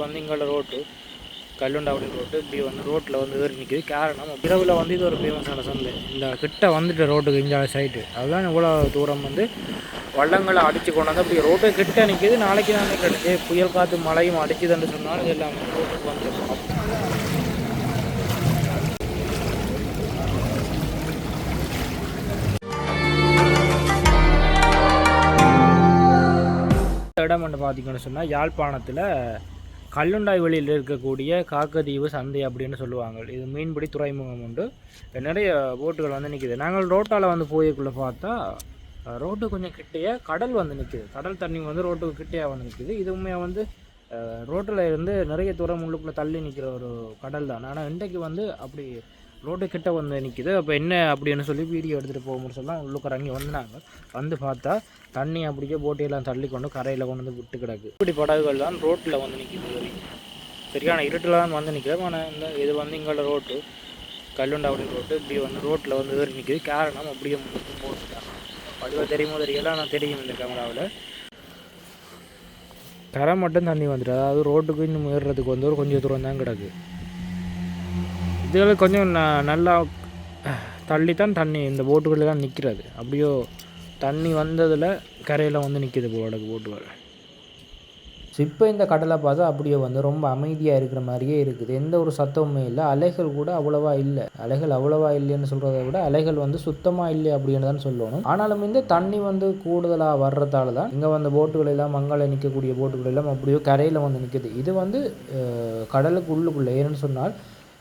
வந்து இங்கே road கல்லுண்டாவடி road இப்படி வந்து ரோட்டில் வந்து ஏறி நிற்கிது காரணம் இரவில் வந்து இது ஒரு ஃபேமஸான சந்தை. இந்த கிட்ட வந்துட்டு ரோட்டுக்கு இந்த சைட்டு அதுதான் இவ்வளோ தூரம் வந்து வள்ளங்களை அடித்து கொண்டு வந்து அப்படி ரோட்டு கிட்ட நிற்கிது நாளைக்கு தான் கிடச்சி புயல் காற்று மழையும் அடிச்சுதுன்னு சொன்னாலும் இது எல்லாமே ரோட்டுக்கு வந்து இடம் வந்து பார்த்தீங்கன்னு சொன்னால் யாழ்ப்பாணத்தில் கல்லுண்டாய் வெளியில் இருக்கக்கூடிய காக்கதீவு சந்தை அப்படின்னு சொல்லுவாங்க. இது மீன்பிடி துறைமுகம் உண்டு. நிறைய போட்டுகள் வந்து நிற்கிது நாங்கள் ரோட்டால் வந்து போயக்குள்ளே பார்த்தா ரோட்டு கொஞ்சம் கிட்டேயே கடல் வந்து நிற்கிது கடல் தண்ணி வந்து ரோட்டுக்கு கிட்டேயே வந்து நிற்கிது இதுவுமே வந்து ரோட்டில் இருந்து நிறைய தூரம் உள்ளுக்குள்ளே தள்ளி நிற்கிற ஒரு கடல் தான். ஆனால் இன்றைக்கு வந்து அப்படி ரோட்டு கிட்ட வந்து நிற்கிது அப்போ என்ன அப்படின்னு சொல்லி வீடியோ எடுத்துகிட்டு போகும்போது சொல்லலாம் உள்ளுக்கு இறங்கி வந்தாங்க. வந்து பார்த்தா தண்ணி அப்படியே போட்டியெல்லாம் தள்ளி கொண்டு கரையில் கொண்டு வந்து விட்டு கிடக்கு. இப்படி படகுகள் தான் ரோட்டில் வந்து நிற்கிது சரியான இருட்டில் தான் வந்து நிற்கிறது ஆனால் இந்த இது வந்து இங்கே ரோட்டு கல்லுண்டாவடி ரோட்டு இப்படி வந்து ரோட்டில் வந்து ஏறி நிற்கிது காரணம் அப்படியே போட்டுட்டாங்க அதுவாக தெரியுமோ தெரியல. ஆனால் தெரியும் இந்த கேமராவில் கரை மட்டும் தண்ணி வந்துட்டு அதாவது ரோட்டுக்கு இன்னும் ஏறுறதுக்கு வந்து ஒரு கொஞ்சம் தூரம் தான் கிடக்கு. இதில் கொஞ்சம் ந- நல்லா தள்ளி தான் தண்ணி இந்த போட்டுகளில் தான் நிற்கிறது அப்படியோ தண்ணி வந்ததில் கரையில் வந்து நிற்கிது போல போட்டுகள் இப்போ இந்த கடலை பார்த்தா அப்படியே வந்து ரொம்ப அமைதியாக இருக்கிற மாதிரியே இருக்குது. எந்த ஒரு சத்தமுமே இல்லை. அலைகள் கூட அவ்வளவா இல்லை. அலைகள் அவ்வளவா இல்லைன்னு சொல்கிறத விட அலைகள் வந்து சுத்தமாக இல்லை அப்படின்னு தான் சொல்லணும். ஆனாலும் இந்த தண்ணி வந்து கூடுதலாக வர்றதால தான் இங்கே வந்து போட்டுகள் எல்லாம் மங்கால நிற்கக்கூடிய போட்டுகள் எல்லாம் அப்படியோ கரையில் வந்து நிற்குது இது வந்து கடலுக்கு உள்ளுக்குள்ளே. ஏன்னு சொன்னால்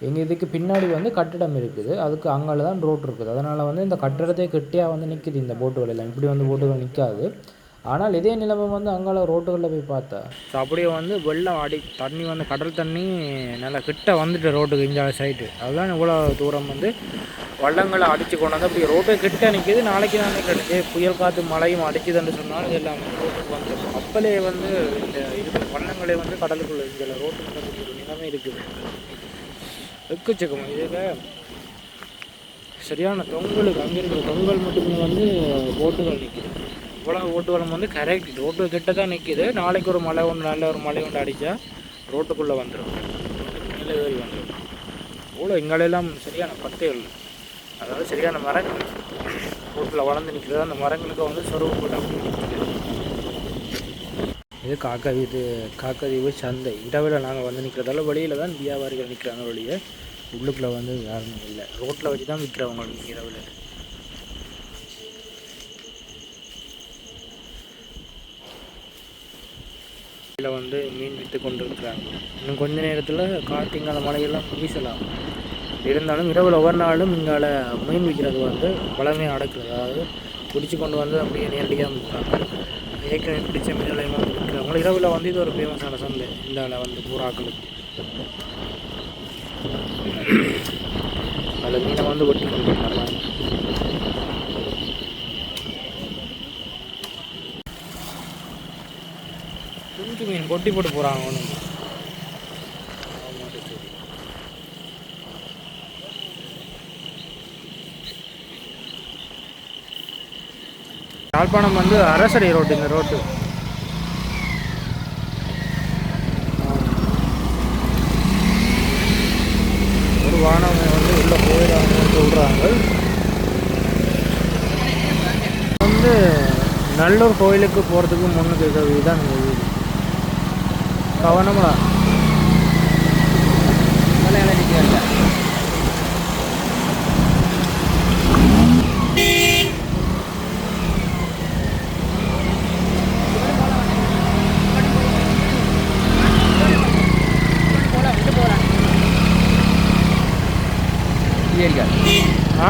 எங்கள் இதுக்கு பின்னாடி வந்து கட்டிடம் இருக்குது. அதுக்கு அங்கே தான் ரோட் இருக்குது. அதனால் வந்து இந்த கட்டிடத்தை கெட்டியாக வந்து நிற்கிது இந்த போட்டுகள் எல்லாம். இப்படி வந்து போட்டுகள் நிற்காது ஆனால் இதே நிலைமை வந்து அங்கால ரோட்டுகளில் போய் பார்த்தா. ஸோ அப்படியே வந்து வெள்ளம் அடி தண்ணி வந்து கடல் தண்ணி நல்லா கிட்ட வந்துட்டு ரோட்டுக்கு இந்த சைட்டு அதுதான் இவ்வளோ தூரம் வந்து வள்ளங்களை அடித்து கொண்டு வந்து அப்படி ரோட்டை கிட்ட நிற்கிது நாளைக்கு தான் கிடைச்சி புயல் காற்று மழையும் அடிச்சுதுன்னு சொன்னாலும் இது எல்லாமே ரோட்டுக்கு வந்து அப்பலே வந்து இந்த இது வள்ளங்களே வந்து கடலுக்குள்ளே இதில் ரோட்டுக்குள்ள ஒரு நிலைமை இருக்குது. எக்கச்சக்கம் இதில் சரியான தொங்கலுக்கு அங்கே இருக்கிற தொங்கல் மட்டுமே வந்து ஓட்டுகள் நிற்கிது. இவ்வளோ ஓட்டுகளும் வந்து கரெக்ட் ரோட்டு கிட்ட தான் நிற்கிது. நாளைக்கு ஒரு மழை ஒன்று நல்ல ஒரு மழை ஒன்று அடித்தா ரோட்டுக்குள்ளே வந்துடும் மேலே ஏறி வந்துடும் இவ்வளோ எங்களெல்லாம் சரியான பத்தைகள். அதாவது சரியான மரங்கள். ரோட்டில் வளர்ந்து நிற்கிறது. அந்த மரங்களுக்கு வந்து சொருவு போட்டு அப்படி இது காக்கா இது காக்கதீவு சந்தை. இடவில் நாங்கள் வந்து நிற்கிறதால வெளியில் தான் வியாபாரிகள் நிற்கிறாங்க வெளியே உள்ளுக்குள்ளே வந்து யாருமே இல்லை. ரோட்டில் வச்சு தான் விற்கிறவங்க இரவில். இதில் வந்து மீன் விற்று கொண்டு இருக்கிறாங்க இன்னும் கொஞ்ச நேரத்தில் காற்றிங்கால மழையெல்லாம் வீசலாம். இருந்தாலும் இரவில் ஒவ்வொரு நாளும் இங்கால மீன் விற்கிறது வந்து பழமையாக அடக்குது அதாவது பிடிச்சி கொண்டு வந்து அப்படியே நேரடியாக விற்கிறாங்க ஏற்கனவே பிடிச்ச மீன்களையும் வந்து விற்கிறவங்க இரவில் வந்து இது ஒரு ஃபேமஸான சந்தை. இந்த வந்து பூராக்களுக்கு அதில் மீனை வந்து ஒட்டி கொண்டிருக்காங்க குஞ்சு மீன் கொட்டி போட்டு போகிறாங்க ஒன்று யாழ்ப்பாணம் வந்து அரசடி ரோட்டு இந்த ரோட்டு ஒரு வானவங்க வந்து உள்ள போயிடாங்கன்னு சொல்கிறாங்க வந்து நல்லூர் கோயிலுக்கு போகிறதுக்கு முன்னுக்கு இருக்கிறது தான் இந்த வீடு. கவனமா ஆ?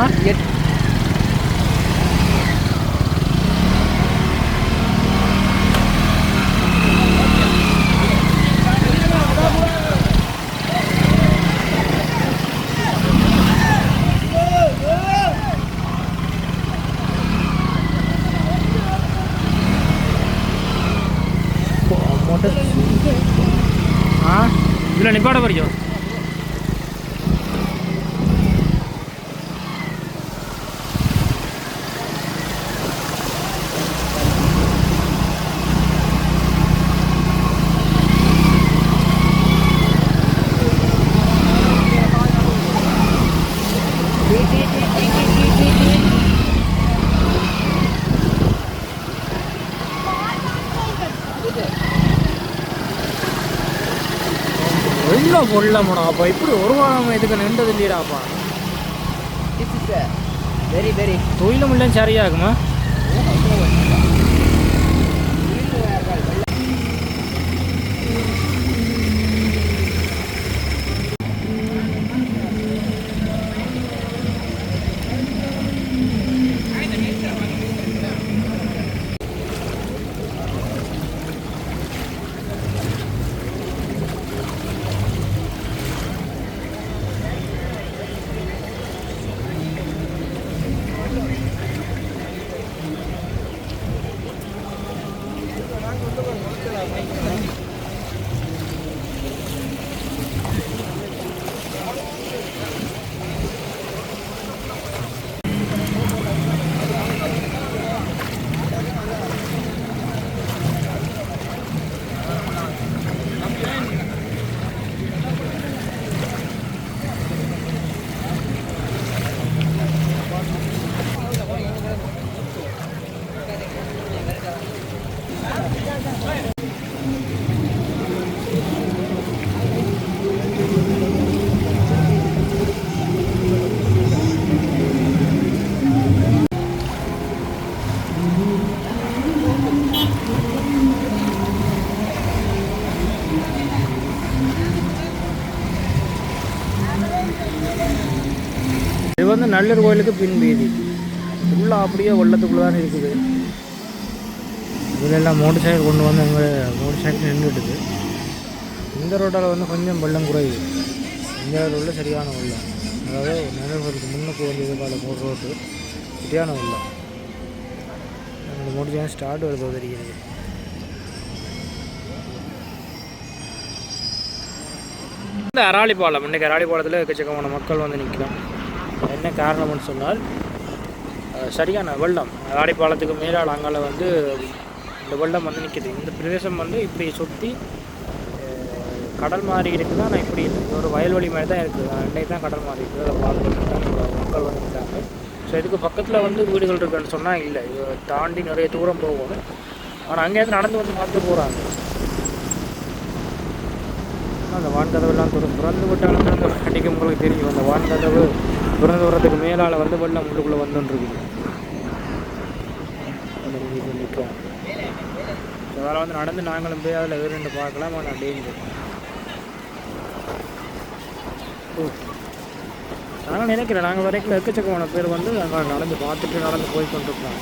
மோட்டர் ஆ? இதில் நிப்பாட போறியோ? எவ்வளோ பொல்லமடா அப்போ. இப்படி ஒரு வாரம் இதுக்கு நின்றது இல்லையாப்பா very very தொழிலும் இல்லை சரியாகுமா இது வந்து நல்லூர் கோயிலுக்கு பின் வீதி. ஃபுல்லாக அப்படியே வெள்ளத்துக்குள்ளே தான் இருக்குது. இதிலெல்லாம் மோட்டர் சைக்கிள் கொண்டு வந்து அங்கே மோட்டர் சைக்கிள் நின்றுட்டுது இந்த ரோட்டில் வந்து கொஞ்சம் வெள்ளம் குறையுது. இந்த ரோட்டில் சரியான வெள்ளம். அதாவது நல்லூர் கோயிலுக்கு முன்னுக்கு வந்து இது கால மூணு ரோட்டு சரியான வெள்ளம். அந்த மோட்டர் சைக்கிள் ஸ்டார்ட் வருதோ தெரியுது இந்த அராளி பாலம் இன்றைக்கி அராளி பாலத்தில் எக்கச்சக்கமான மக்கள் வந்து நிற்கலாம் என்ன காரணம்னு சொன்னால் சரியான வெள்ளம். அராளி பாலத்துக்கு மேலால் அங்கால வந்து இந்த வெள்ளம் வந்து நிற்கிது இந்த பிரதேசம் வந்து இப்படி சுற்றி கடல் மாதிரி இருக்குது? ஆனால் இப்படி இருக்குது ஒரு வயல்வெளி மாதிரி தான் இருக்குது. அன்னைக்கு தான் கடல் மாதிரி இருக்குது. அதை பார்த்துட்டு மக்கள் வந்துருக்காங்க. ஸோ இதுக்கு பக்கத்தில் வந்து வீடுகள் இருக்குன்னு சொன்னால் இல்லை. இது தாண்டி நிறைய தூரம் போகணும் ஆனால் அங்கேயிருந்து நடந்து வந்து பார்த்து போகிறாங்க அந்த வான்கதவெல்லாம் திற திறந்து விட்டாலும் அந்த அன்றைக்கி உங்களுக்கு தெரியும். அந்த வான்கதவு திறந்து விடுறதுக்கு மேலால் வந்து வெள்ளம் உள்ளுக்குள்ளே வந்துட்டுருக்குது நிற்கும். அதனால் வந்து நடந்து நாங்களும் போய் அதில் வேறு ரெண்டு பார்க்கலாம் ஆனால் டேஞ்சர் ஓ. நாங்கள் நினைக்கிறேன் நாங்கள் வரைக்கும் எக்கச்சக்கமான பேர் வந்து நாங்கள் நடந்து பார்த்துட்டு நடந்து போய் கொண்டிருக்காங்க